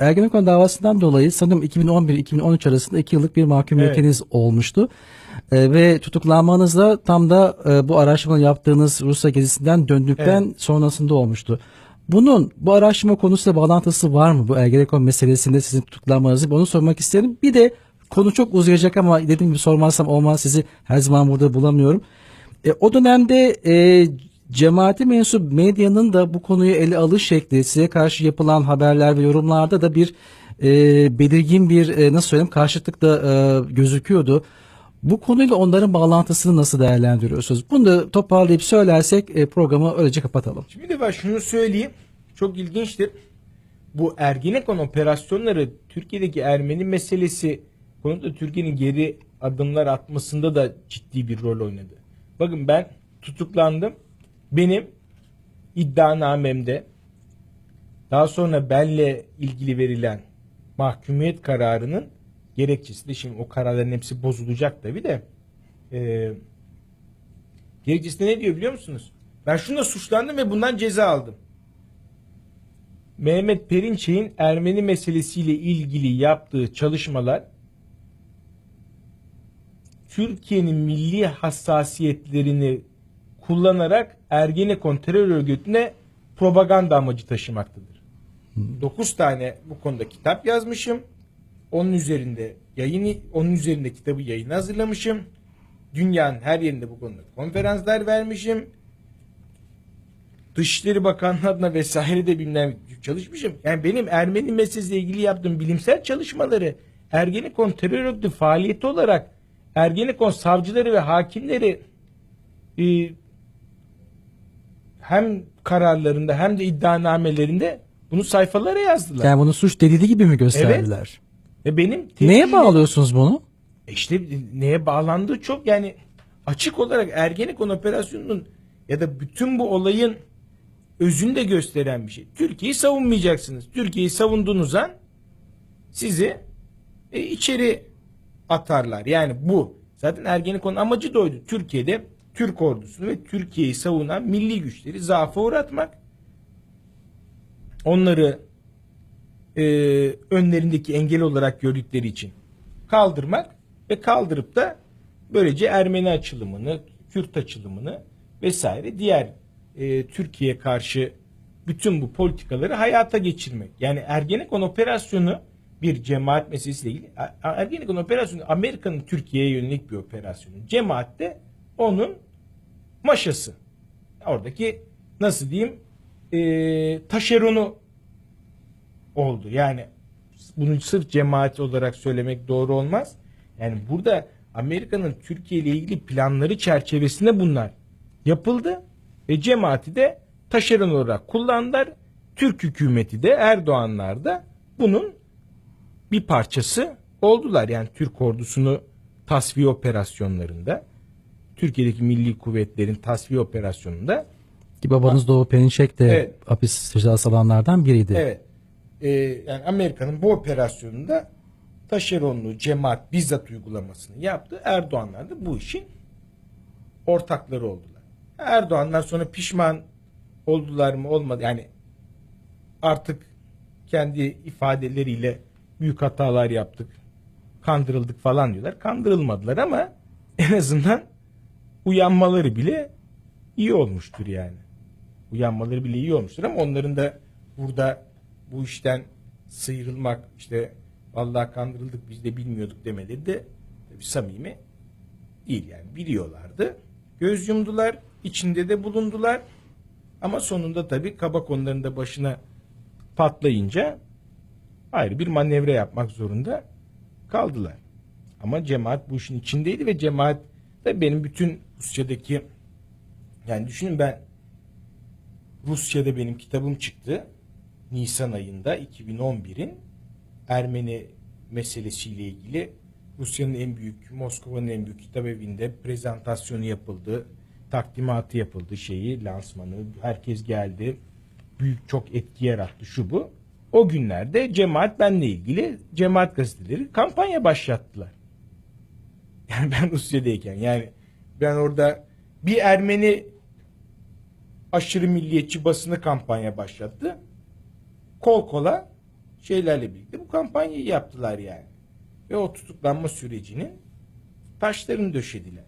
Ergenekon davasından dolayı sanırım 2011-2013 arasında 2 yıllık bir mahkumiyetiniz olmuştu. E, ve tutuklanmanız da tam da e, bu araştırma yaptığınız Rusya gezisinden döndükten sonrasında olmuştu. Bunun bu araştırma konusuyla bağlantısı var mı bu Ergenekon meselesinde sizin tutuklanmanızı? Onu sormak isterim. Bir de konu çok uzayacak ama dediğim gibi sormazsam olmaz sizi her zaman burada bulamıyorum. E, o dönemde e, cemaati mensup medyanın da bu konuyu ele alış şekli, size karşı yapılan haberler ve yorumlarda da bir e, belirgin bir e, nasıl söyleyeyim karşıtlık da e, gözüküyordu. Bu konuyla onların bağlantısını nasıl değerlendiriyorsunuz? Bunu da toparlayıp söylersek e, programı öylece kapatalım. Şimdi de ben şunu söyleyeyim. Çok ilginçtir. Bu Ergenekon operasyonları Türkiye'deki Ermeni meselesi konuda Türkiye'nin geri adımlar atmasında da ciddi bir rol oynadı. Bakın ben tutuklandım. Benim iddianamemde daha sonra benle ilgili verilen mahkumiyet kararının gerekçesi de şimdi o kararların hepsi bozulacak tabi de e, gerekçesinde ne diyor biliyor musunuz? Ben şununla suçlandım ve bundan ceza aldım. Mehmet Perinçek'in Ermeni meselesiyle ilgili yaptığı çalışmalar Türkiye'nin milli hassasiyetlerini kullanarak Ergenekon terör örgütüne propaganda amacı taşımaktadır. 9 tane bu konuda kitap yazmışım. Onun üzerinde yayını onun üzerinde kitabı yayın hazırlamışım. Dünyanın her yerinde bu konuda konferanslar vermişim. Dışişleri Bakanlığı'na vesaire de bilmem çalışmışım. Yani benim Ermeni meselesiyle ilgili yaptığım bilimsel çalışmaları Ergenekon terör örgütü faaliyeti olarak Ergenekon savcıları ve hakimleri e, hem kararlarında hem de iddianamelerinde bunu sayfalara yazdılar. Yani bunu suç delili gibi mi gösterdiler? Ve benim Neye bağlıyorsunuz bunu? E İşte neye bağlandığı çok yani açık olarak Ergenekon operasyonunun ya da bütün bu olayın özünü de gösteren bir şey. Türkiye'yi savunmayacaksınız. Türkiye'yi savunduğunuz an sizi e, içeri atarlar. Yani bu. Zaten Ergenekon'un amacı da oydu. Türkiye'de Türk ordusunu ve Türkiye'yi savunan milli güçleri zaafa uğratmak. Onları e, önlerindeki engel olarak gördükleri için kaldırmak ve kaldırıp da böylece Ermeni açılımını, Kürt açılımını vesaire diğer e, Türkiye karşı bütün bu politikaları hayata geçirmek. Yani Ergenekon operasyonu bir cemaat meselesiyle ilgili. Er- Ergenekon operasyonu Amerika'nın Türkiye'ye yönelik bir operasyonu. Cemaat de onun maşası. Oradaki nasıl diyeyim e, taşeronu oldu. Yani bunu sırf cemaat olarak söylemek doğru olmaz. Yani burada Amerika'nın Türkiye ile ilgili planları çerçevesinde bunlar yapıldı ve cemaati de taşeron olarak kullandılar. Türk hükümeti de Erdoğanlar da bunun bir parçası oldular. Yani Türk ordusunu tasfiye operasyonlarında Türkiye'deki milli kuvvetlerin tasfiye operasyonunda Ki babanız Doğu Perinçek de Evet. hapis cezası alanlardan biriydi. Evet. Ee, yani Amerika'nın bu operasyonunda taşeronluğu cemaat bizzat uygulamasını yaptı. Erdoğanlar da bu işin ortakları oldular. Erdoğanlar sonra pişman oldular mı olmadı yani artık kendi ifadeleriyle büyük hatalar yaptık. Kandırıldık falan diyorlar. Kandırılmadılar ama en azından uyanmaları bile iyi olmuştur yani. Uyanmaları bile iyi olmuştur ama onların da burada bu işten sıyrılmak işte vallahi kandırıldık biz de bilmiyorduk demeleri de tabii samimi değil yani biliyorlardı. Göz yumdular, içinde de bulundular. Ama sonunda tabii kabak onların da başına patlayınca ayrı bir manevra yapmak zorunda kaldılar. Ama cemaat bu işin içindeydi ve cemaat da benim bütün Rusya'daki yani düşünün ben Rusya'da benim kitabım çıktı. Nisan ayında 2011'in Ermeni meselesiyle ilgili Rusya'nın en büyük, Moskova'nın en büyük kitap evinde prezentasyonu yapıldı. Takdimatı yapıldı şeyi, lansmanı. Herkes geldi. Büyük çok etki yarattı şu bu. O günlerde cemaat benle ilgili cemaat gazeteleri kampanya başlattılar. Yani ben Rusya'dayken yani ben orada bir Ermeni aşırı milliyetçi basını kampanya başlattı. Kol kola şeylerle birlikte bu kampanyayı yaptılar yani. Ve o tutuklanma sürecinin taşlarını döşediler.